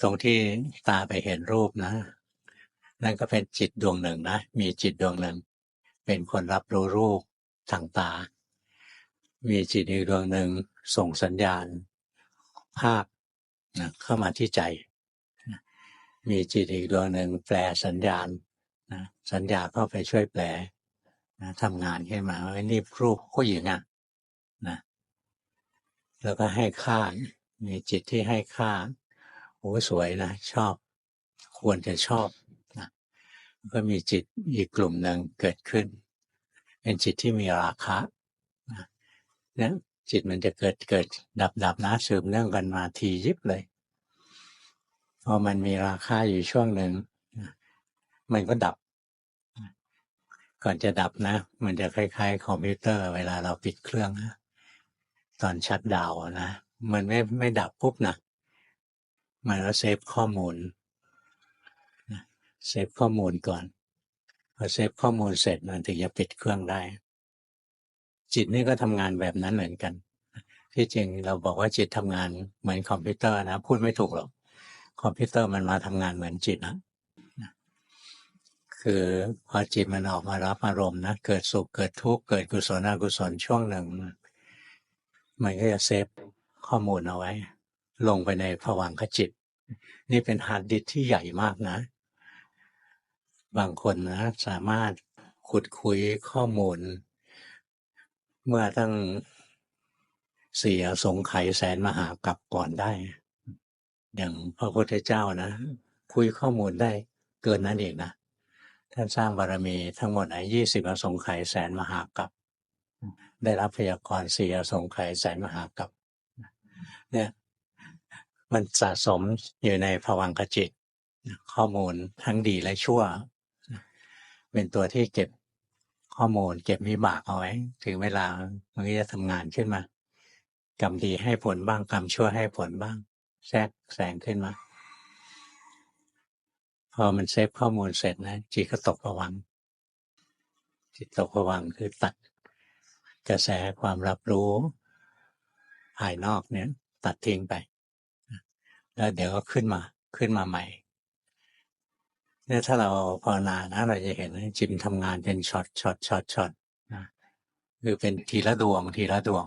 ตรงที่ตาไปเห็นรูปนะ นั่นก็เป็นจิตดวงหนึ่งนะ มีจิตดวงหนึ่ง เป็นคนรับรู้รูปทางตา มีจิตอีกดวงหนึ่งส่งสัญญาณ ภาพนะเข้ามาที่ใจ มีจิตอีกดวงหนึ่งแปลสัญญาณนะสัญญาเข้าไปช่วยแปลนะทำงานขึ้นมาว่านี่รูปผู้หญิงอะนะแล้วก็ให้ค่า มีจิตที่ให้ค่า โอ้สวยนะ ชอบ ควรจะชอบนะก็มีจิตอีกกลุ่มหนึ่งเกิดขึ้น เป็นจิตที่มีราคะนะจิตมันจะเกิดเกิด ดับดับนะสืบเนื่องกันมาทียิบเลย พอมันมีราคาอยู่ช่วงหนึ่งมันก็ดับ ก่อนจะดับนะ มันจะคล้ายๆ คอมพิวเตอร์ เวลาเราปิดเครื่องนะตอนชัดดาวนะ มันไม่ไม่ดับปุ๊บนะ มันก็เซฟข้อมูลเซฟข้อมูลก่อนพอเซฟข้อมูลเสร็จมันถึงจะปิดเครื่องได้ จิตนี่ก็ทำงานแบบนั้นเหมือนกัน ที่จริงเราบอกว่าจิตทำงานเหมือนคอมพิวเตอร์นะพูดไม่ถูกหรอกคอมพิวเตอร์มันมาทำงานเหมือนจิตนะคือพอจิตมันออกมารับอารมณ์นะเกิดสุขเกิดทุกข์เกิดกุศลอกุศลช่วงหนึ่ง มันก็จะเซฟข้อมูลเอาไว้ ลงไปในผวังขจิต นี่เป็นฮาร์ดดิสที่ใหญ่มากนะ บางคนนะสามารถขุดคุยข้อมูล เมื่อตั้งเสียสงไขแสนมหากรับก่อนได้ อย่างพระพุทธเจ้านะ คุยข้อมูลได้เกินนั้นเองนะ ท่านสร้างบารมีทั้งหมดไอ้ยี่สิบสงไขแสนมหากับ ได้รับพยากรณ์สี่สงไขยแสนมหากับเนี่ย มันสะสมอยู่ในภวังคจิต ข้อมูลทั้งดีและชั่ว เป็นตัวที่เก็บข้อมูล เก็บวิบากเอาไว้ ถึงเวลามันก็จะทำงานขึ้นมากรรมดีให้ผลบ้างกรรมชั่วให้ผลบ้าง แทรกแสงขึ้นมา พอมันเซฟข้อมูลเสร็จนะจิตก็ตกผวังจิตตกผวังค์คือตัดกระแสความรับรู้ภายนอกเนี่ย ตัดทิ้งไป แล้วเดี๋ยวก็ขึ้นมาขึ้นมาใหม่เนี่ยถ้าเราภาวนานะเราจะเห็นว่าจิตทำงานเป็นช็อตช็อตช็อตช็อตนะคือเป็นทีละดวงทีละดวง